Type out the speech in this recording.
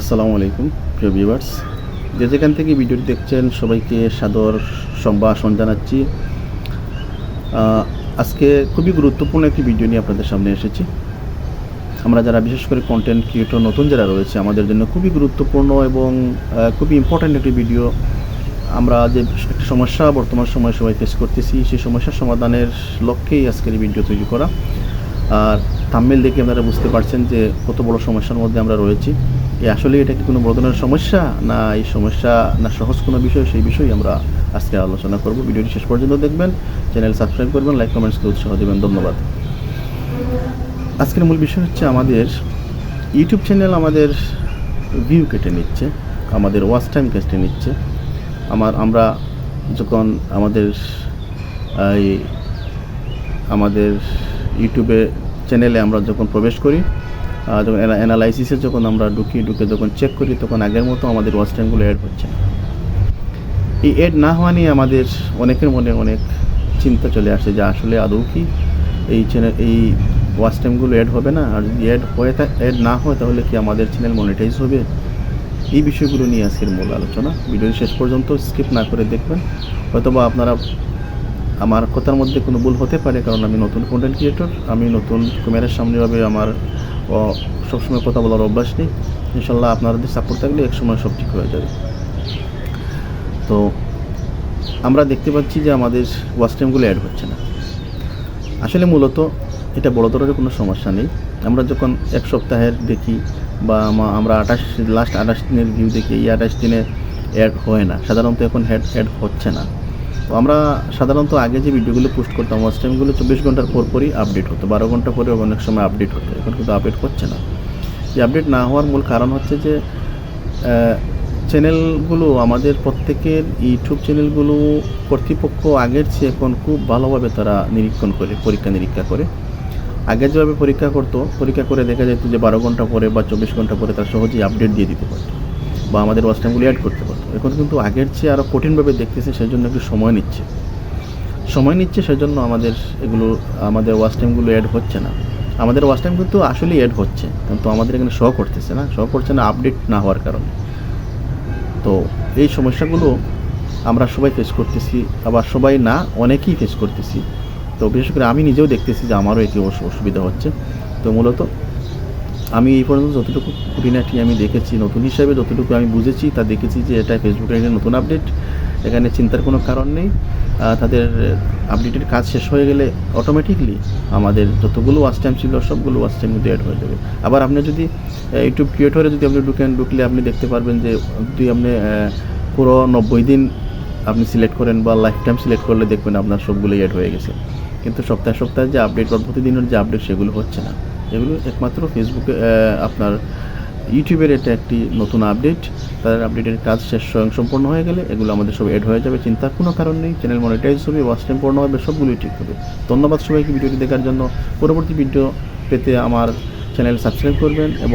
আসসালামু আলাইকুম, প্রিয় ভিউয়ার্স যে যেখান থেকে ভিডিওটি দেখছেন, সবাইকে সাদর সম্ভাষণ জানাচ্ছি। আজকে খুবই গুরুত্বপূর্ণ একটি ভিডিও নিয়ে আপনাদের সামনে এসেছি। আমরা যারা বিশেষ করে কন্টেন্ট ক্রিয়েটর নতুন যারা রয়েছে, আমাদের জন্য খুবই গুরুত্বপূর্ণ এবং খুবই ইম্পর্ট্যান্ট একটি ভিডিও আমরা যে একটি সমস্যা বর্তমান সময়ে সবাই ফেস করতেছি, সেই সমস্যার সমাধানের লক্ষ্যেই আজকের এই ভিডিও তৈরি করা। আর তামিল দেখে আপনারা বুঝতে পারছেন যে কত বড় সমস্যার মধ্যে আমরা রয়েছি। এই আসলে এটা কি কোনো বড় ধরনের সমস্যা? না, এই সমস্যা না সহজ কোনো বিষয়, সেই বিষয়ে আমরা আজকে আলোচনা করব। ভিডিওটি শেষ পর্যন্ত দেখবেন, চ্যানেল সাবস্ক্রাইব করবেন, লাইক কমেন্টসকে উৎসাহ দেবেন। ধন্যবাদ। আজকের মূল বিষয় হচ্ছে আমাদের ইউটিউব চ্যানেল আমাদের ভিউ কেটে নিচ্ছে, আমাদের ওয়াচ টাইম কেটে নিচ্ছে। আমার, আমরা যখন আমাদের আমাদের ইউটিউবে চ্যানেলে আমরা যখন প্রবেশ করি যখন অ্যানালাইসিসে যখন আমরা ঢুকি, ঢুকে যখন চেক করি, তখন আগের মতো আমাদের ওয়াচ টাইমগুলো অ্যাড হচ্ছে। এই অ্যাড না হওয়া নিয়ে আমাদের অনেকের মনে অনেক চিন্তা চলে আসে যে আসলে আদৌ কি এই চ্যানেল এই ওয়াচ টাইমগুলো অ্যাড হবে না? আর যদি অ্যাড হয়ে থাকে অ্যাড না হয় তাহলে কি আমাদের চ্যানেল মনিটাইজ হবে? এই বিষয়গুলো নিয়ে আজকের মূল আলোচনা। ভিডিও শেষ পর্যন্ত স্কিপ না করে দেখবেন। হয়তোবা আপনারা আমার কথার মধ্যে কোনো ভুল হতে পারে, কারণ আমি নতুন কন্টেন্ট ক্রিয়েটর আমি নতুন ক্যামেরার সামনে ভাবে আমার সবসময় কথা বলার অভ্যাস নেই। ইনশাল্লাহ আপনাদের সাপোর্ট থাকলে এক সময় সব ঠিক হয়ে যাবে। তো, আমরা দেখতে পাচ্ছি যে আমাদের ওয়াচ টাইমগুলো অ্যাড হচ্ছে না। আসলে মূলত এটা বড় ধরনের কোনো সমস্যা নেই। আমরা যখন এক সপ্তাহের দেখি বা আমা- আমরা আঠাশ লাস্ট আঠাশ দিনের ভিউ দেখি, এই আঠাশ দিনে অ্যাড হয় না। সাধারণত এখন হেড অ্যাড হচ্ছে না। তো আমরা সাধারণত আগে যে ভিডিওগুলো পোস্ট করতাম ওয়াচ টাইমগুলো চব্বিশ ঘণ্টার পর পরই আপডেট হতো। বারো ঘণ্টা পরে অনেক সময় আপডেট হতো। এখন কিন্তু আপডেট করছে না। এই আপডেট না হওয়ার মূল কারণ হচ্ছে যে চ্যানেলগুলো আমাদের প্রত্যেকের ইউটিউব চ্যানেলগুলো কর্তৃপক্ষ আগের চেয়ে এখন খুব ভালোভাবে তারা নিরীক্ষণ করে, পরীক্ষা নিরীক্ষা করে। আগে যেভাবে পরীক্ষা করতো, পরীক্ষা করে দেখা যেত যে বারো ঘণ্টা পরে বা চব্বিশ ঘণ্টা পরে তারা সহজেই আপডেট দিয়ে দিতে পারতো। বা আমাদের ওয়াচ টাইমগুলো অ্যাড করতে পারতো। এখন কিন্তু আগের চেয়ে আরও কঠিনভাবে দেখতেছে সেই জন্য একটু সময় নিচ্ছে। সময় নিচ্ছে, সেজন্য আমাদের এগুলো, আমাদের ওয়াচ টাইমগুলো অ্যাড হচ্ছে না। আমাদের ওয়াচ টাইম কিন্তু আসলেই অ্যাড হচ্ছে কিন্তু আমাদের এখানে শো করতেছে না। শো করছে না আপডেট না হওয়ার কারণে। তো এই সমস্যাগুলো আমরা সবাই ফেস করতেছি, আবার সবাই না, অনেকেই ফেস করতেছি। তো বিশেষ করে আমি নিজেও দেখতেছি যে আমারও এটি অসুবিধা হচ্ছে। তো মূলত আমি এই পর্যন্ত যতটুকু খুঁটিনাটি আমি দেখেছি, নতুন হিসাবে যতটুকু আমি বুঝেছি, তা দেখেছি যে এটা ফেসবুকের একটা নতুন আপডেট এখানে চিন্তার কোনো কারণ নেই। তাদের আপডেটের কাজ শেষ হয়ে গেলে অটোমেটিকলি আমাদের যতগুলো ওয়াচ টাইম ছিল, সবগুলো ওয়াচ টাইম কিন্তু অ্যাড হয়ে যাবে। আবার আপনি যদি ইউটিউব ক্রিয়েটরে যদি আপনি ঢুকেন, ঢুকলে আপনি দেখতে পারবেন যে, যদি আপনি পুরো নব্বই দিন আপনি সিলেক্ট করেন বা লাইফ টাইম সিলেক্ট করলে দেখবেন আপনার সবগুলো অ্যাড হয়ে গেছে। কিন্তু সপ্তাহে সপ্তাহে যে আপডেট বা প্রতিদিনের যে আপডেট সেগুলো হচ্ছে না। এগুলো একমাত্র ফেসবুকে আপনার ইউটিউবের এটা একটি নতুন আপডেট তাদের আপডেটের কাজ শেষ স্বয়ং সম্পূর্ণ হয়ে গেলে এগুলো আমাদের সব এড হয়ে যাবে, চিন্তার কোনো কারণ নেই। চ্যানেল মনিটাইজ হবে ওয়াচ টাইম পূর্ণ হবে, সবগুলোই ঠিক হবে। ধন্যবাদ সবাইকে ভিডিওটি দেখার জন্য। পরবর্তী ভিডিও পেতে আমার চ্যানেল সাবস্ক্রাইব করবেন এবং